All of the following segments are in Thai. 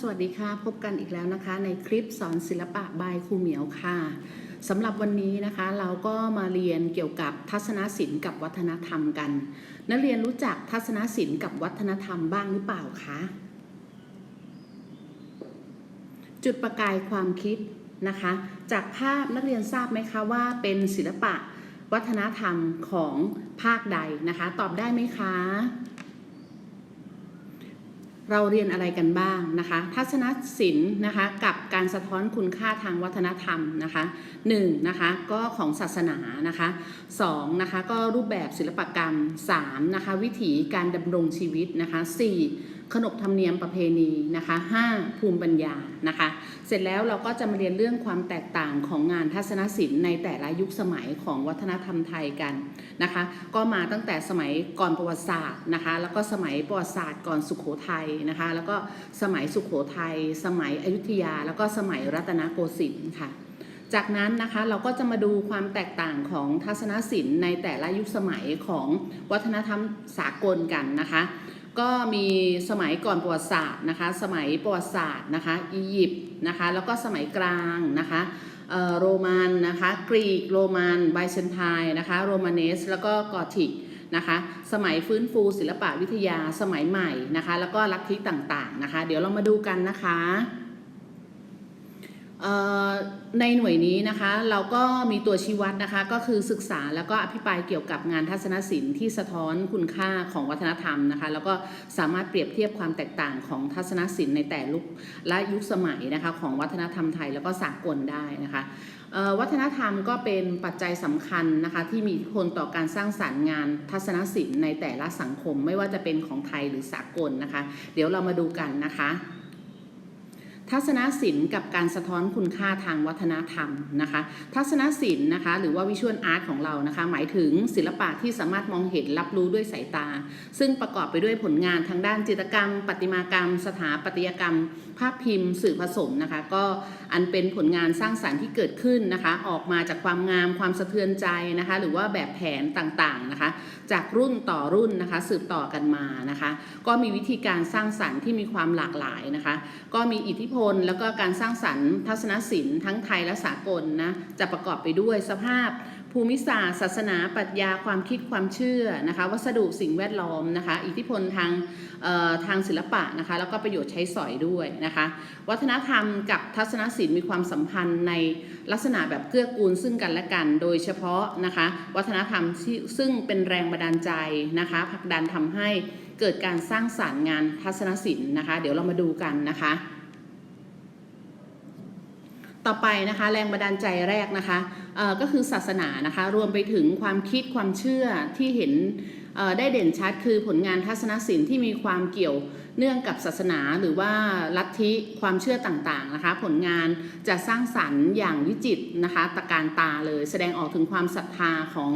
สวัสดีค่ะ พบกันอีกแล้วนะคะ ในคลิปสอนศิลปะบายครูเหมียวค่ะสำหรับวันนี้นะคะเราก็มาเรียนเกี่ยวกับทัศนศิลป์กับวัฒนธรรมกัน นักเรียนรู้จักทัศนศิลป์กับวัฒนธรรมบ้างหรือเปล่าคะจุดประกายความคิดนะคะ จากภาพนักเรียนทราบไหมคะว่าเป็นศิลปะวัฒนธรรมของภาคใดนะคะ ตอบได้ไหมคะ เราเรียนอะไรกันบ้างนะคะ ทัศนศิลป์นะคะกับการสะท้อนคุณค่าทางวัฒนธรรมนะคะ 1 นะคะก็ของศาสนานะคะ 2 นะคะก็รูปแบบศิลปกรรม 3 นะคะวิถีการดำรงชีวิตนะคะ 4 ขนบธรรมเนียมประเพณีนะคะ5ภูมิปัญญานะคะ เสร็จแล้วเราก็จะมาเรียนเรื่องความแตกต่างของงานทัศนศิลป์ในแต่ละยุคสมัยของวัฒนธรรมไทยกันนะคะ ก็มาตั้งแต่สมัยก่อนประวัติศาสตร์นะคะ แล้วก็สมัยประวัติศาสตร์ก่อนสุขโขทัยนะคะ แล้วก็สมัยสุขโขทัย สมัยอยุธยา แล้วก็สมัยรัตนโกสินทร์ค่ะจากนั้นนะคะเราก็จะมาดูความแตกต่างของทัศนศิลป์ในแต่ละยุคสมัยของวัฒนธรรมสากลกันนะคะ ก็มีสมัยก่อนประวัติศาสตร์นะคะ สมัยประวัติศาสตร์นะคะ อียิปต์นะคะ แล้วก็สมัยกลางนะคะโรมันนะคะ กรีก โรมันไบเซนไทน์นะคะ โรมาเนส แล้วก็กอธิกนะคะ สมัยฟื้นฟูศิลปะวิทยาสมัยใหม่นะคะ แล้วก็ลัทธิต่างๆนะคะ เดี๋ยวเรามาดูกันนะคะ ในหน่วยนี้นะคะเราก็มีตัวชี้วัดนะคะก็คือศึกษาแล้วก็อภิปรายเกี่ยวกับงานทัศนศิลป์ที่สะท้อนคุณค่าของวัฒนธรรมนะคะแล้วก็สามารถเปรียบเทียบความแตกต่างของทัศนศิลป์ในแต่ลุกและยุคสมัยนะคะของวัฒนธรรมไทยแล้วก็สากลได้นะคะวัฒนธรรมก็เป็นปัจจัยสำคัญนะคะที่มีอิทธิพลต่อการสร้างสรรค์งานทัศนศิลป์ในแต่ละสังคม ไม่ว่าจะเป็นของไทยหรือสากลนะคะ เดี๋ยวเรามาดูกันนะคะ ทัศนศิลป์กับการสะท้อนคุณค่าทางวัฒนธรรมนะคะ ทัศนศิลป์นะคะ หรือว่าวิชวลอาร์ตของเรานะคะ หมายถึงศิลปะที่สามารถมองเห็นรับรู้ด้วยสายตา ซึ่งประกอบไปด้วยผลงานทางด้านจิตรกรรมประติมากรรม สถาปัตยกรรม ภาพพิมพ์ สื่อผสมนะคะ ก็อันเป็นผลงานสร้างสรรค์ที่เกิดขึ้นนะคะ ออกมาจากความงามความสะเทือนใจนะคะ หรือว่าแบบแผนต่างๆนะคะ จากรุ่นต่อรุ่นนะคะ สืบต่อกันมานะคะ ก็มีวิธีการสร้างสรรค์ที่มีความหลากหลายนะคะ ก็มีอิทธิพล แล้วก็การสร้างสรรค์ทัศนศิลป์ทั้งไทยและสากลนะจะประกอบไปด้วยสภาพภูมิศาสตร์ศาสนาปรัชญาความคิดความเชื่อนะคะ วัสดุสิ่งแวดล้อมนะคะ อิทธิพลทางทางศิลปะนะคะ แล้วก็ประโยชน์ใช้สอยด้วยนะคะ วัฒนธรรมกับทัศนศิลป์มีความสัมพันธ์ในลักษณะแบบเกื้อกูลซึ่งกันและกัน โดยเฉพาะนะคะ วัฒนธรรมซึ่งเป็นแรงบันดาลใจนะคะผลักดันทำให้เกิดการสร้างสารรค์งานทัศนศิลป์นะคะ เดี๋ยวเรามาดูกันนะคะ ต่อไปนะคะแรงบันดาลใจแรกนะคะก็คือศาสนานะคะรวมไปถึงความคิดความเชื่อที่เห็นได้เด่นชัดคือผลงานทัศนศิลป์ที่มีความเกี่ยวเนื่องกับศาสนาหรือว่าลัทธิความเชื่อต่างๆนะคะ ผลงานจะสร้างสรรค์อย่างวิจิตรนะคะตะการตาเลย แสดงออกถึงความศรัทธาของ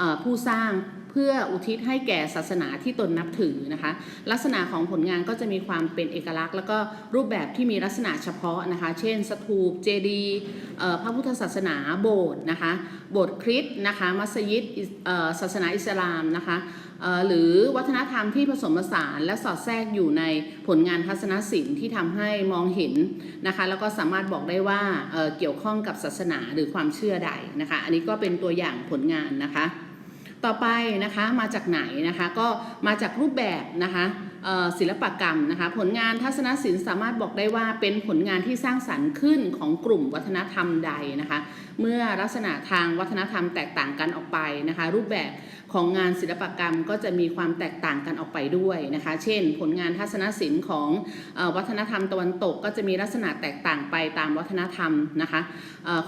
อผู้สร้าง เพื่ออุทิศให้แก่ศาสนาที่ตนนับถือนะคะ ลักษณะของผลงานก็จะมีความเป็นเอกลักษณ์ แล้วก็รูปแบบที่มีลักษณะเฉพาะนะคะ เช่น สถูปเจดีพระพุทธศาสนาโบสถ์นะคะ โบสถ์คริสต์นะคะ มัสยิดศาสนาอิสลามนะคะหรือวัฒนธรรมที่ผสมผสานและสอดแทรกอยู่ในผลงานทัศนศิลป์ที่ทำให้มองเห็นนะคะ แล้วก็สามารถบอกได้ว่าเเกี่ยวข้องกับศาสนาหรือความเชื่อใดนะคะ อันนี้ก็เป็นตัวอย่างผลงานนะคะ ต่อไปนะคะมาจากไหนนะคะก็มาจากรูปแบบนะคะศิลปกรรมนะคะผลงานทัศนศิลป์สามารถบอกได้ว่าเป็นผลงานที่สร้างสรรค์ขึ้นของกลุ่มวัฒนธรรมใดนะคะ เมื่อลักษณะทางวัฒนธรรมแตกต่างกันออกไปนะคะ รูปแบบ ของงานศิลปกรรมก็จะมีความแตกต่างกันออกไปด้วยนะคะ เช่น ผลงานทัศนศิลป์ของวัฒนธรรมตะวันตก ก็จะมีลักษณะแตกต่างไปตามวัฒนธรรมนะคะ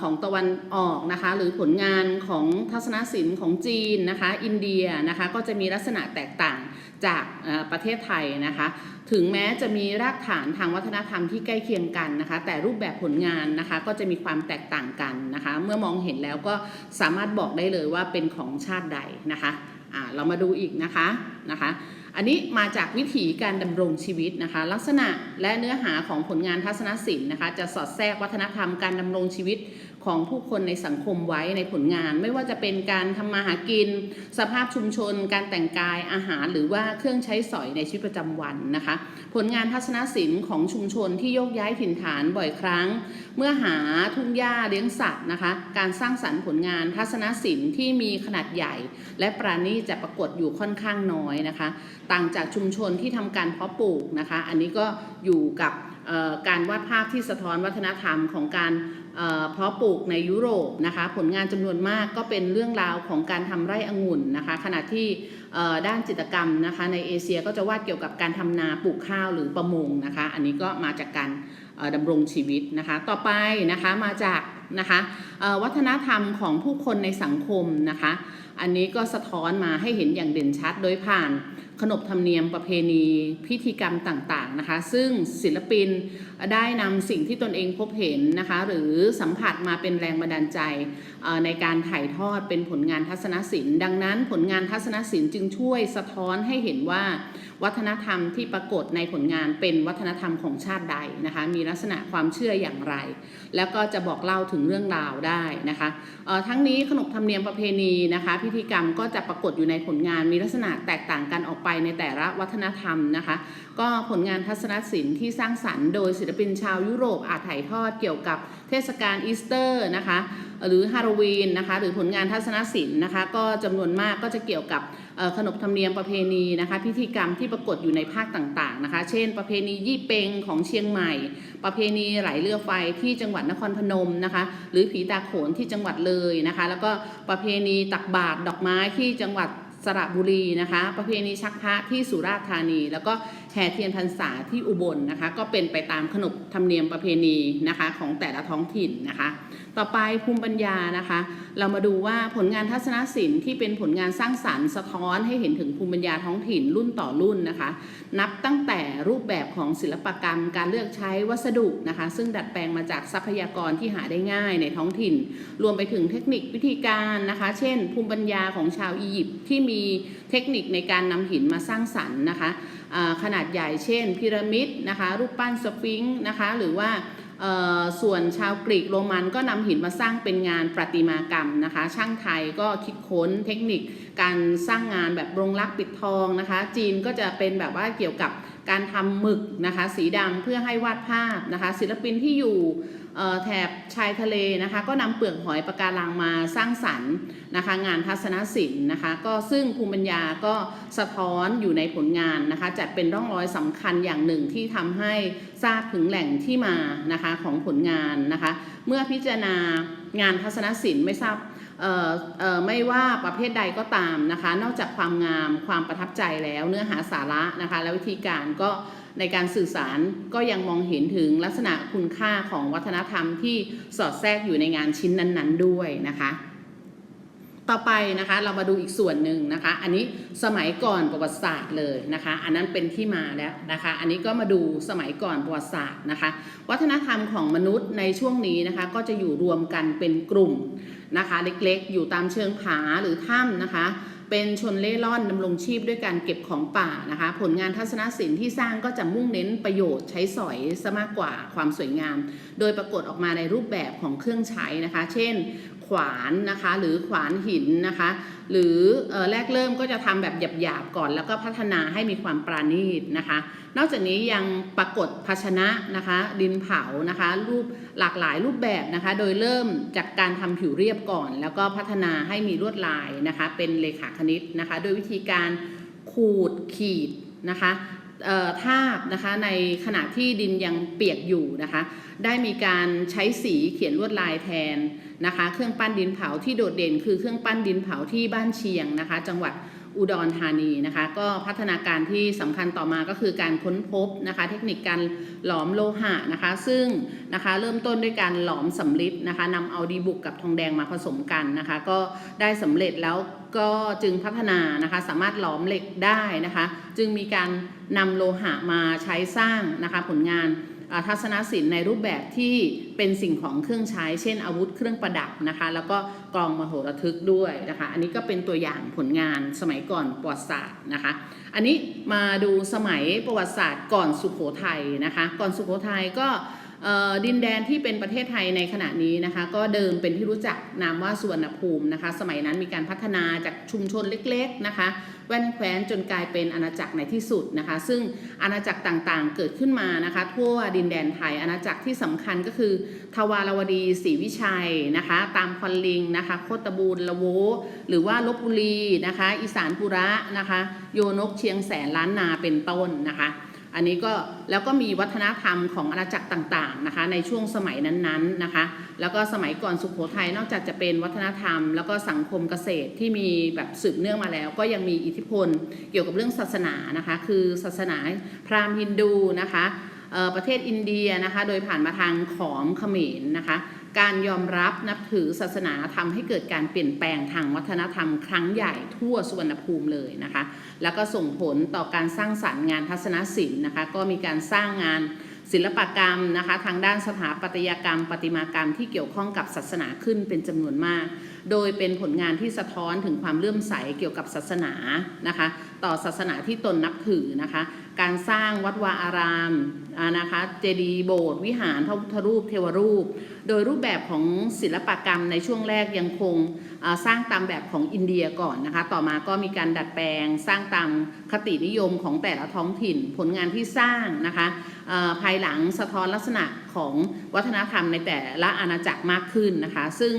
ของตะวันออกนะคะ หรือผลงานของทัศนศิลป์ของจีนนะคะ อินเดียนะคะ ก็จะมีลักษณะแตกต่างจากประเทศไทยนะคะถึงแม้จะมีรากฐานทางวัฒนธรรมที่ใกล้เคียงกันนะคะ แต่รูปแบบผลงานนะคะก็จะมีความแตกต่างกันนะคะ เมื่อมองเห็นแล้วก็สามารถบอกได้เลยว่าเป็นของชาติใดนะคะอ่าเรามาดูอีกนะคะนะคะ อันนี้มาจากวิถีการดำรงชีวิตนะคะ ลักษณะและเนื้อหาของผลงานทัศนศิลป์นะคะ จะสอดแทรกวัฒนธรรมการดำรงชีวิต ของผู้คนในสังคมไว้ในผลงาน ไม่ว่าจะเป็นการทำมาหากิน สภาพชุมชน การแต่งกายอาหารหรือว่าเครื่องใช้สอยในชีวิตประจำวันนะคะ ผลงานทัศนศิลป์ของชุมชนที่โยกย้ายถิ่นฐานบ่อยครั้ง เมื่อหาทุ่งหญ้าเลี้ยงสัตว์นะคะ การสร้างสรรค์ผลงานทัศนศิลป์ที่มีขนาดใหญ่ และปราณีตจะปรากฏอยู่ค่อนข้างน้อยนะคะ ต่างจากชุมชนที่ทำการเพาะปลูกนะคะ อันนี้ก็อยู่กับการวาดภาพที่สะท้อนวัฒนธรรมของการ เอ่อเพาะปลูกในยุโรปนะคะผลงานจำนวนมากก็เป็นเรื่องราวของการทำไร่องุ่นนะคะขณะที่ด้านจิตกรรมนะคะในเอเชียก็จะวาดเกี่ยวกับการทำนาปลูกข้าวหรือประมงนะคะอันนี้ก็มาจากการดำรงชีวิตนะคะต่อไปนะคะมาจากนะคะวัฒนธรรมของผู้คนในสังคมนะคะอันนี้ก็สะท้อนมาให้เห็นอย่างเด่นชัดโดยผ่าน ขนบธรรมเนียมประเพณีพิธีกรรมต่างๆนะคะ ซึ่งศิลปินได้นำสิ่งที่ตนเองพบเห็นนะคะ หรือสัมผัสมาเป็นแรงบันดาลใจในการถ่ายทอดเป็นผลงานทัศนศิลป์ ดังนั้นผลงานทัศนศิลป์จึงช่วยสะท้อนให้เห็นว่า วัฒนธรรมที่ปรากฏในผลงานเป็นวัฒนธรรมของชาติใดนะคะ มีลักษณะความเชื่ออย่างไร แล้วก็จะบอกเล่าถึงเรื่องราวได้นะคะออทั้งนี้ขนบธรรมเนียมประเพณีนะคะ พิธีกรรมก็จะปรากฏอยู่ในผลงานมีลักษณะแตกต่างกันออกไปในแต่ละวัฒนธรรมนะคะ ก็ผลงานทัศนศิลป์ที่สร้างสรรค์โดยศิลปินชาวยุโรปอาจถ่ายทอดเกี่ยวกับ เทศกาลอีสเตอร์นะคะหรือฮาโลวีนนะคะหรือผลงานทัศนศิลป์นะคะก็จำนวนมากก็จะเกี่ยวกับขนบธรรมเนียมประเพณีนะคะพิธีกรรมที่ปรากฏอยู่ในภาคต่างๆนะคะ เช่น ประเพณียี่เปงของเชียงใหม่ ประเพณีไหลเรือไฟที่จังหวัดนครพนมนะคะหรือผีตาโขนที่จังหวัดเลยนะคะ แล้วก็ประเพณีตักบาตรดอกไม้ที่จังหวัด สระบุรีนะคะ ประเพณีชักพระที่สุราษฎร์ธานี แล้วก็แห่เทียนพรรษาที่อุบลนะคะ ก็เป็นไปตามขนบธรรมเนียมประเพณีนะคะของแต่ละท้องถิ่นนะคะ ต่อไปภูมิปัญญานะคะ เรามาดูว่าผลงานทัศนศิลป์ที่เป็นผลงานสร้างสรรค์สะท้อนให้เห็นถึงภูมิปัญญาท้องถิ่นรุ่นต่อรุ่นนะคะ นับตั้งแต่รูปแบบของศิลปกรรม การเลือกใช้วัสดุนะคะ ซึ่งดัดแปลงมาจากทรัพยากรที่หาได้ง่ายในท้องถิ่น รวมไปถึงเทคนิควิธีการนะคะ เช่น ภูมิปัญญาของชาวอียิปต์ที่มีเทคนิคในการนำหินมาสร้างสรรค์นะคะขนาดใหญ่เช่นพีระมิดนะคะรูปปั้นสฟิงค์นะคะหรือว่าส่วนชาวกรีกโรมันก็นำหินมาสร้างเป็นงานประติมากรรมนะคะ ช่างไทยก็คิดค้นเทคนิคการสร้างงานแบบโรงลักปิดทองนะคะ จีนก็จะเป็นแบบว่าเกี่ยวกับ การทำหมึกนะคะสีดำเพื่อให้วาดภาพนะคะ ศิลปินที่อยู่แถบชายทะเลนะคะ ก็นำเปลือกหอยปะการังมาสร้างสรรค์นะคะ งานทัศนศิลป์นะคะ ก็ซึ่งภูมิปัญญาก็สะท้อนอยู่ในผลงานนะคะ จัดเป็นร่องรอยสำคัญอย่างหนึ่งที่ทำให้ทราบถึงแหล่งที่มานะคะของผลงานนะคะ เมื่อพิจารณางานทัศนศิลป์ไม่ทราบ ไม่ว่าประเภทใดก็ตามนะคะ นอกจากความงามความประทับใจแล้วเนื้อหาสาระนะคะ และวิธีการก็ในการสื่อสารก็ยังมองเห็นถึงลักษณะคุณค่าของวัฒนธรรมที่สอดแทรกอยู่ในงานชิ้นนั้น ๆ ด้วยนะคะ ต่อไปนะคะเรามาดูอีกส่วนหนึ่งนะคะ อันนี้สมัยก่อนประวัติศาสตร์เลยนะคะ อันนั้นเป็นที่มาแล้วนะคะ อันนี้ก็มาดูสมัยก่อนประวัติศาสตร์นะคะ วัฒนธรรมของมนุษย์ในช่วงนี้นะคะ ก็จะอยู่รวมกันเป็นกลุ่มนะคะ เล็กๆ อยู่ตามเชิงผาหรือถ้ำนะคะ เป็นชนเล่ร่อนดำรงชีพด้วยการเก็บของป่านะคะ ผลงานทัศนศิลป์ที่สร้างก็จะมุ่งเน้นประโยชน์ใช้สอยซะมากกว่าความสวยงาม โดยปรากฏออกมาในรูปแบบของเครื่องใช้นะคะ เช่น ขวานนะคะ หรือขวานหินนะคะ หรือแรกเริ่มก็จะทำแบบหยาบๆก่อน แล้วก็พัฒนาให้มีความปราณีตนะคะ นอกจากนี้ยังปรากฏภาชนะนะคะ ดินเผานะคะ รูปหลากหลายรูปแบบนะคะ โดยเริ่มจากการทำผิวเรียบก่อน แล้วก็พัฒนาให้มีลวดลายนะคะ เป็นเลขาคณิตนะคะ โดยวิธีการขูดขีดนะคะเอ่อทาบนะคะในขณะที่ดินยังเปียกอยู่นะคะ ได้มีการใช้สีเขียนลวดลายแทน นะคะ เครื่องปั้นดินเผาที่โดดเด่นคือเครื่องปั้นดินเผาที่บ้านเชียงนะคะ จังหวัดอุดรธานีนะคะ ก็พัฒนาการที่สำคัญต่อมาก็คือการค้นพบนะคะ เทคนิคการหลอมโลหะนะคะ ซึ่งนะคะเริ่มต้นด้วยการหลอมสำลิดนะคะนำเอาดีบุกกับทองแดงมาผสมกันนะคะ ก็ได้สำเร็จแล้วก็จึงพัฒนานะคะสามารถหลอมเหล็กได้นะคะ จึงมีการนำโลหะมาใช้สร้างนะคะผลงาน ทัศนศิลป์ในรูปแบบที่เป็นสิ่งของเครื่องใช้ เช่น อาวุธเครื่องประดับนะคะ แล้วก็กองมโหระทึกด้วยนะคะ อันนี้ก็เป็นตัวอย่างผลงานสมัยก่อนประวัติศาสตร์นะคะ อันนี้มาดูสมัยประวัติศาสตร์ก่อนสุโขทัยนะคะ ก่อนสุโขทัยก็ ดินแดนที่เป็นประเทศไทยในขณะนี้นะคะก็เดิมเป็นที่รู้จักนามว่าสุวรรณภูมินะคะ สมัยนั้นมีการพัฒนาจากชุมชนเล็กๆนะคะแว่นแคว้นจนกลายเป็นอาณาจักรในที่สุดนะคะ ซึ่งอาณาจักรต่างๆ เกิดขึ้นมานะคะทั่วดินแดนไทยอาณาจักรที่สำคัญก็คือ ทวารวดีศรีวิชัยนะคะ ตามคอนลิงนะคะโคตบูรละโว หรือว่าลบบุรีนะคะ อีสานปุระนะคะ โยนกเชียงแสนล้านนาเป็นต้นนะคะ อันนี้ก็แล้วก็มีวัฒนธรรมของอาณาจักรต่างๆนะคะในช่วงสมัยนั้นๆนะคะ แล้วก็สมัยก่อนสุขโขทัยนอกจากจะเป็นวัฒนธรรม แล้วก็สังคมเกษตรที่มีแบบสืบเนื่องมาแล้ว ก็ยังมีอิทธิพลเกี่ยวกับเรื่องศาสนานะคะ คือศาสนาพราหมณ์ฮินดูนะคะประเทศอินเดียนะคะ โดยผ่านมาทางขอมเขมรนะคะ การยอมรับนับถือศาสนาทำให้เกิดการเปลี่ยนแปลงทางวัฒนธรรมครั้งใหญ่ทั่วสุวรรณภูมิเลยนะคะ แล้วก็ส่งผลต่อการสร้างสรรค์งานทัศนศิลป์นะคะ ก็มีการสร้างงานศิลปกรรมนะคะทางด้านสถาปัตยกรรมประติมากรรมที่เกี่ยวข้องกับศาสนาขึ้นเป็นจำนวนมาก โดยเป็นผลงานที่สะท้อนถึงความเลื่อมใสเกี่ยวกับศาสนานะคะ ต่อศาสนาที่ตนนับถือนะคะ การสร้างวัดวาอารามนะคะเจดีย์โบสถ์วิหารพระพุทธรูปเทวรูป โดยรูปแบบของศิลปกรรมในช่วงแรกยังคงสร้างตามแบบของอินเดียก่อนนะคะต่อมาก็มีการดัดแปลง สร้างตามคตินิยมของแต่ละท้องถิ่นผลงานที่สร้างนะคะภายหลังสะท้อนลักษณะของวัฒนธรรมในแต่ละอาณาจักรมากขึ้นนะคะซึ่ง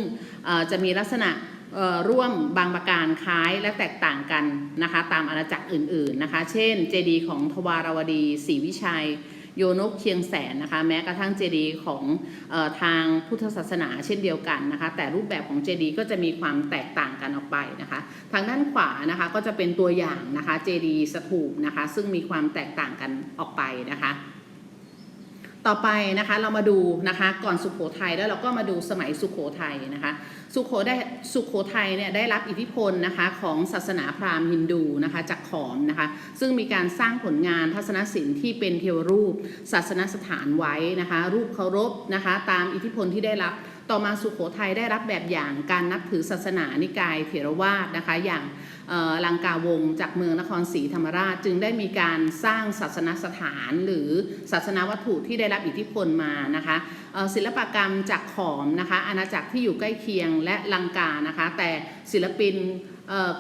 จะมีลักษณะ ร่วมบางประการคล้ายและแตกต่างกันนะคะตามอาณาจักรอื่นๆนะคะ เช่น เจดีย์ของทวารวดีศรีวิชัย โยนกเชียงแสนนะคะแม้กระทั่งเจดีย์ของออทางพุทธศาสนาเช่นเดียวกันนะคะ แต่รูปแบบของเจดีย์ก็จะมีความแตกต่างกันออกไปนะคะ ทางด้านขวานะคะก็จะเป็นตัวอย่างนะคะเจดีย์สถูปนะคะซึ่งมีความแตกต่างกันออกไปนะคะ ต่อไปนะคะเรามาดูนะคะก่อนสุขโขทัยแล้วเราก็มาดูสมัยสุขโขทัยนะคะ สุโขได้สุโขทัยเนี่ยได้รับอิทธิพลนะคะของศาสนาพราหมณ์ฮินดูนะคะจากขอมนะคะซึ่งมีการสร้างผลงานทัศนศิลป์ที่เป็นเทวรูป ศาสนสถานไว้นะคะรูปเคารพนะคะตามอิทธิพลที่ได้รับ ต่อมาสุโขทัยได้รับแบบอย่างการนับถือศาสนานิกายเถรวาทนะคะอย่าง ลังกาวงจากเมืองนครศรีธรรมราช จึงได้มีการสร้างศาสนสถานหรือศาสนาวัตถุที่ได้รับอิทธิพลมานะคะศิลปกรรมจากขอมนะคะอาณาจักรที่อยู่ใกล้เคียงและลังกานะคะ แต่ศิลปิน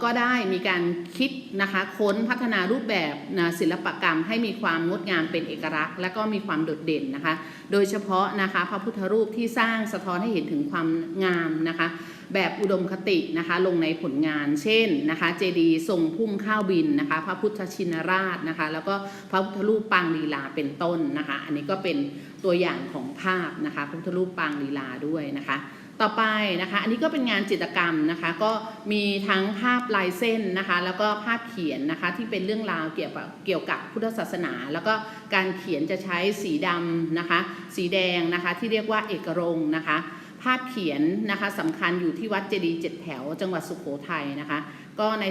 ก็ได้มีการคิดนะคะค้นพัฒนารูปแบบนะศิลปกรรมให้มีความงดงามเป็นเอกลักษณ์ และก็มีความโดดเด่นนะคะ โดยเฉพาะนะคะพระพุทธรูปที่สร้างสะท้อนให้เห็นถึงความงามนะคะ แบบอุดมคตินะคะลงในผลงานเช่นนะคะเจดีทรงพุ่มข้าวบินนะคะพระพุทธชินราชนะคะแล้วก็พระพุทธรูปปางลีลาเป็นต้นนะคะอันนี้ก็เป็นตัวอย่างของภาพนะคะพระพุทธรูปปางลีลาด้วยนะคะต่อไปนะคะ อันนี้ก็เป็นงานจิตรกรรมนะคะ ก็มีทั้งภาพลายเส้นนะคะ แล้วก็ภาพเขียนนะคะที่เป็นเรื่องราวเกี่ยวกับเกี่ยวกับพุทธศาสนา แล้วก็การเขียนจะใช้สีดำนะคะ สีแดงนะคะที่เรียกว่าเอกรงนะคะ ภาพเขียนนะคะสำคัญอยู่ที่วัดเจดีย์เจ็ดแถว จังหวัดสุโขทัยนะคะ ก็ใน